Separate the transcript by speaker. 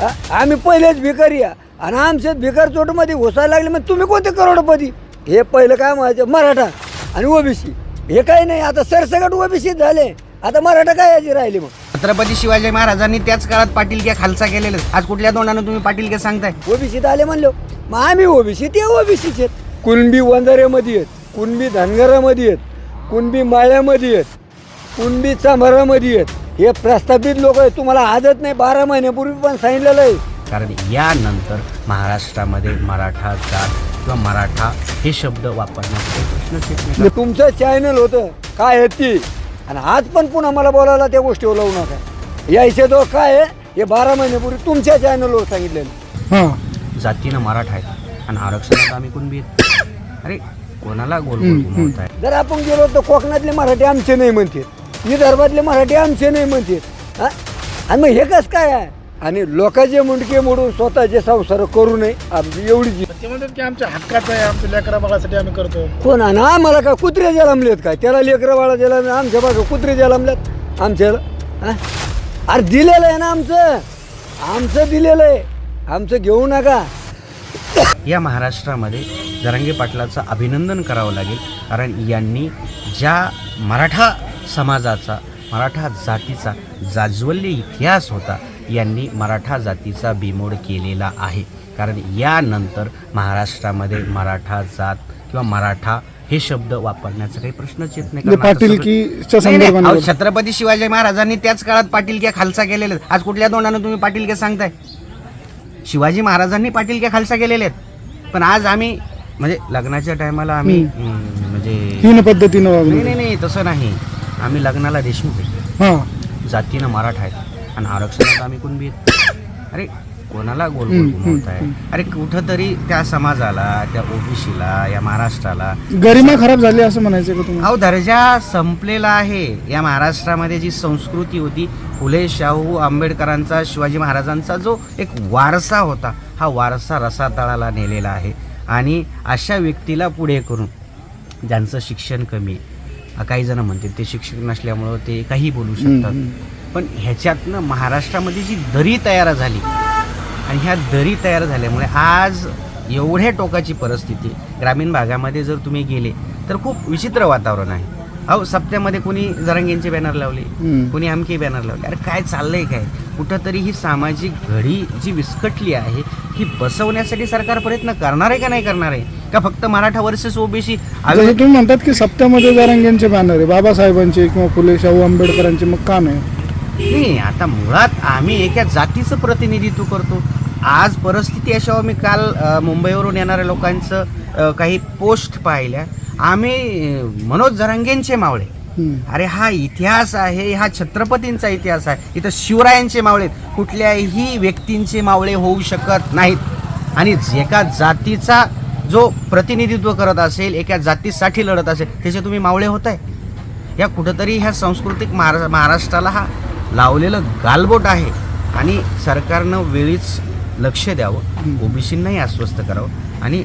Speaker 1: आ- आम्ही पहिलेच भिकारी आहे. आणि आमच्या भिकार चोटमध्ये घुसायला लागले मग तुम्ही कोणते करोडपती? हे पहिलं काय म्हणायचं? मराठा आणि ओबीसी. हे काही नाही आता सरसकट ओबीसी झाले. आता मराठा काय याची राहिली मग?
Speaker 2: छत्रपती शिवाजी महाराजांनी त्याच काळात पाटीलक्या खालसा केलेलं. आज कुठल्या तोंडानं तुम्ही पाटीलक्या सांगताय?
Speaker 1: ओबीसीत आले म्हणलो. मग आम्ही ओबीसी ते ओबीसीचे आहेत. कुणबी वंजाऱ्यामध्ये आहेत कुणबी धनगरामध्ये आहेत कुणबी माळ्यामध्ये आहेत. कुणबी चांभारामध्ये आहेत हे प्रस्थापित लोक आहेत. तुम्हाला आजच नाही. बारा महिन्यापूर्वी पण सांगितलेलं आहे.
Speaker 2: कारण यानंतर महाराष्ट्रामध्ये मराठा जात किंवा मराठा हे शब्द वापरण्याचा प्रश्नच येत नाही
Speaker 1: म्हणजे तुमचं चॅनल होतं. काय आहे ती? आणि आज पण पुन्हा मला बोलायला त्या गोष्टीवर लावू नका. यायचे तो काय आहे? हे बारा महिन्यापूर्वी तुमच्या चॅनलवर सांगितलेलं
Speaker 3: हां.
Speaker 2: जातीनं मराठा आहेत आणि आरक्षणात आम्ही कुणबी आहेत. अरे कोणाला गोल आहे
Speaker 1: जर आपण गेलो तर कोकणातले मराठी आमचे नाही म्हणतात विदर्भातले मराठी आमचे नाही म्हणतात हा? आणि मग हे कसं काय आहे? आणि लोकांचे मुंडके मोडून स्वतःचे संसार करू नये आमची एवढी जी
Speaker 3: ते म्हणतात की आमच्या हक्काचं आहे आमच्या लेकरा बाळासाठी आम्ही करतो.
Speaker 1: कोण आणि आम्हाला काय कुत्रे जलमलेत काय? त्याला लेकरं बाळा दिला आमच्या बाजू कुत्रे जलमल्यात आमच्याला हा? अरे दिलेलं आहे ना आमचं. आमचं दिलेलं आहे. आमचं घेऊ नका.
Speaker 2: या महाराष्ट्रामध्ये जरांगे पाटलाचं अभिनंदन करावं लागेल. कारण यांनी ज्या मराठा समाजाचा मराठा जातीचा जाज्वल्य इतिहास होता यांनी मराठा जातीचा बिमोड केलेला आहे. कारण यानंतर महाराष्ट्रामध्ये मराठा जात किंवा मराठा हे शब्द वापरण्याचा काही प्रश्नच येत नाही.
Speaker 3: म्हणजे
Speaker 2: छत्रपती शिवाजी महाराजांनी त्याच काळात पाटीलक्या खालसा केलेल्या आहेत. आज कुठल्या तोंडानं तुम्ही पाटीलक्या सांगताय? शिवाजी महाराजांनी पाटीलक्या खालसा केलेल्या आहेत पण आज आम्ही म्हणजे लग्नाच्या टायमाला आम्ही म्हणजे
Speaker 3: पद्धतीनं
Speaker 2: नाही नाही तसं नाही. आम्ही लग्नाला देशमुख आहे
Speaker 3: हां.
Speaker 2: जातीनं मराठा आहेत आणि आरक्षणात आम्ही कुणबी आहेत. अरे कोणाला गोल गोल घुमवत आहे? अरे कुठंतरी त्या समाजाला त्या ओबीसीला या महाराष्ट्राला.
Speaker 3: गरिमा खराब झाली असं म्हणायचं का तुम्हाला?
Speaker 2: अहो दर्जा संपलेला आहे. या महाराष्ट्रामध्ये जी संस्कृती होती फुले शाहू आंबेडकरांचा शिवाजी महाराजांचा जो एक वारसा होता हा वारसा रसातळाला नेलेला आहे. आणि अशा व्यक्तीला पुढे करून ज्यांचं शिक्षण कमी आहे, काही जण म्हणते ते शिक्षक नसल्यामुळं ते काही बोलू शकतात. पण ह्याच्यातनं महाराष्ट्रामध्ये जी दरी तयार झाली आणि ह्या दरी तयार झाल्यामुळे आज एवढ्या टोकाची परिस्थिती ग्रामीण भागामध्ये जर तुम्ही गेले तर खूप विचित्र वातावरण आहे. अहो सप्त्यामध्ये कोणी जरांगेंचे बॅनर लावले. कोणी आमके बॅनर लावले. अरे काय चाललंय काय? कुठंतरी ही सामाजिक घडी जी विस्कटली आहे ही बसवण्यासाठी सरकार प्रयत्न करणार आहे का नाही करणार आहे? का फक्त मराठा वर्सेस ओबीसी
Speaker 3: तुम्ही म्हणतात की सप्त्यामध्ये जारंग्यांचे बॅनर आहे बाबासाहेबांचे किंवा फुले शाहू आंबेडकरांचे मग का नाही?
Speaker 2: नाही आता मुळात आम्ही एका जातीचं प्रतिनिधित्व करतो. आज परिस्थिती अशा मी काल मुंबईवरून येणाऱ्या लोकांचं काही पोस्ट पाहिल्या. आम्ही मनोज जरांगेंचे मावळे. अरे हा इतिहास आहे हा छत्रपतींचा इतिहास आहे. इथं शिवरायांचे मावळे कुठल्याही व्यक्तींचे मावळे होऊ शकत नाहीत. आणि एका जातीचा जो प्रतिनिधित्व करत असेल एका जातीसाठी लढत असेल त्याचे तुम्ही मावळे होत आहे या कुठंतरी ह्या सांस्कृतिक महारा महाराष्ट्राला हा लावलेलं गालबोट आहे. आणि सरकारनं वेळीच लक्ष द्यावं. ओबीसींनाही आश्वस्त करावं. आणि